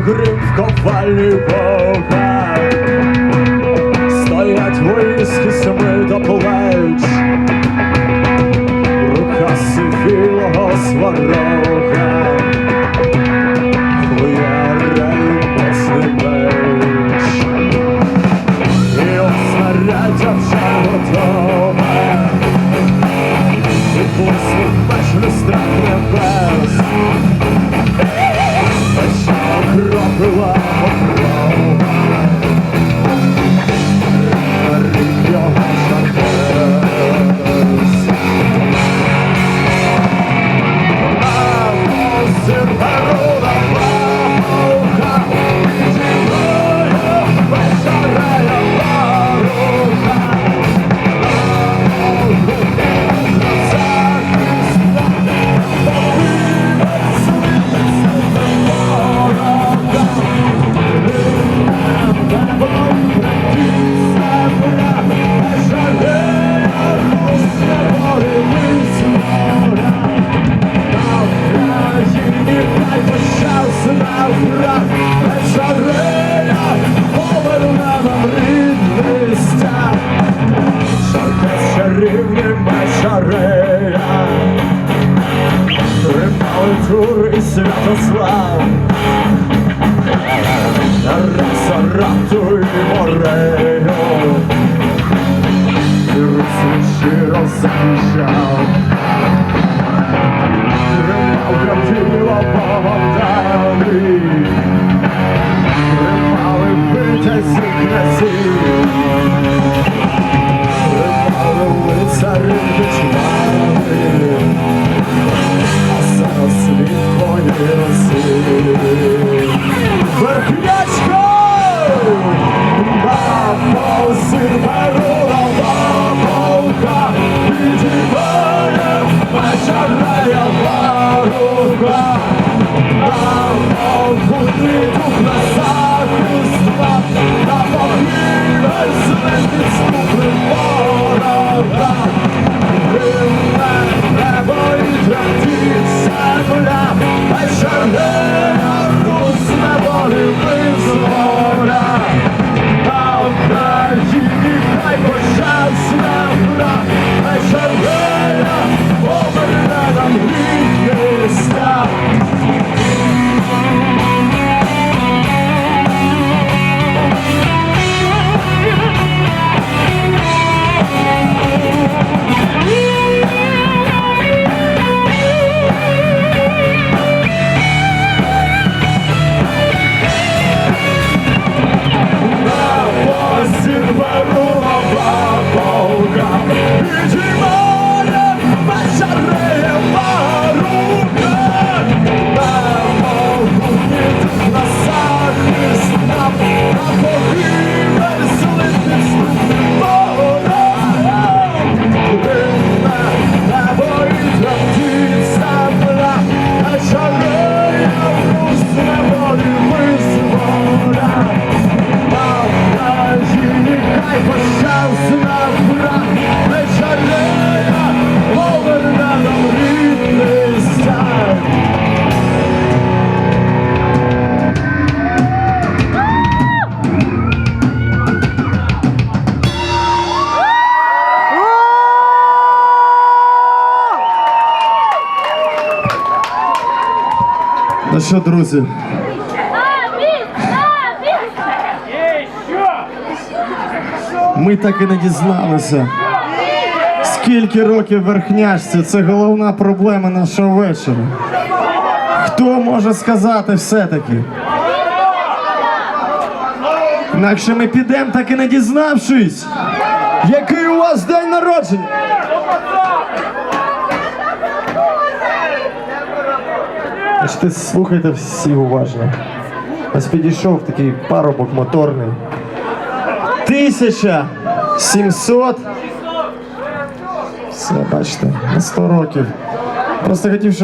грим в ковальні Бога. Стоять воїнські семи до плеч, рука сивілого сварога, хуярає мосний меч. І от снарядя і блиснув меч страх небес. І Святослав Тараса Рату і що, друзі, ми так і не дізналися. Скільки років верхняшці це головна проблема нашого вечора. Хто може сказати все-таки? Інакше ми підемо, так і не дізнавшись, який у вас день народження. Значить, слухайте всі уважно. Ось підійшов такий парубок моторний. Тисяча сімсот. Все, бачите, на 100 років. Просто хотів, щоб